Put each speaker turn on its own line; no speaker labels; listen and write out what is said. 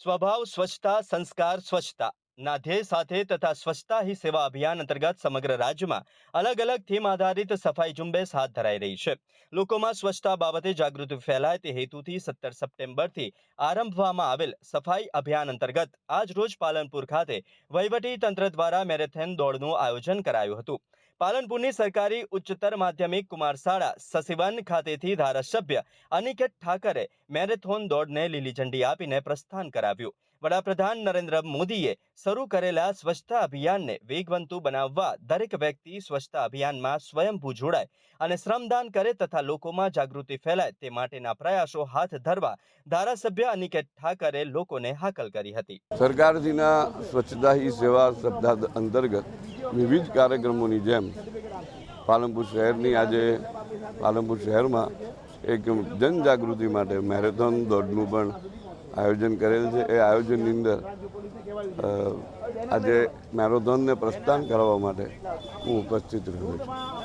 સ્વભાવ, સ્વચ્છતા, સંસ્કાર, સ્વચ્છતા. ના ધ્યેય સાથે તથા સ્વચ્છતા હી સેવા અભિયાન અંતર્ગત સમગ્ર રાજ્યમાં અલગ અલગ થીમ આધારિત સફાઈ ઝુંબેશ હાથ ધરાઈ રહી છે. લોકોમાં સ્વચ્છતા બાબતે જાગૃતિ ફેલાય તે હેતુથી સત્તર સપ્ટેમ્બરથી આરંભવામાં આવેલ સફાઈ અભિયાન અંતર્ગત આજ રોજ પાલનપુર ખાતે વહીવટી તંત્ર દ્વારા મેરેથોન દોડનું આયોજન કરાયું હતું. પાલનપુરની સરકારી ઉચ્ચતર માધ્યમિક કુમાર શાળા સસીવન ખાતેથી ધારાસભ્ય અનિકેત ઠાકરે મેરેથોન દોડને લીલી ઝંડી આપીને પ્રસ્થાન કરાવ્યું. વડાપ્રધાન નરેન્દ્ર મોદીએ શરૂ કરેલા સ્વચ્છતા અભિયાનને વેગવંતુ બનાવવા દરેક વ્યક્તિ સ્વચ્છતા અભિયાનમાં સ્વયંભૂ જોડાય અને શ્રમદાન કરે તથા લોકોમાં જાગૃતિ ફેલાય તે માટેના પ્રયાસો હાથ ધરવા ધારાસભ્ય અનિકેત ઠાકરે લોકોને હાકલ કરી હતી.
સરકારજીના સ્વચ્છતા હી સેવા અંતર્ગત વિવિધ કાર્યક્રમોની જેમ પાલનપુર શહેરની આજે પાલનપુર શહેરમાં એક જનજાગૃતિ માટે મેરેથોન દોડનું પણ આયોજન કરેલ છે. એ આયોજનની અંદર આજે મેરેથોનને પ્રસ્થાન કરવા માટે હું ઉપસ્થિત રહ્યો છું.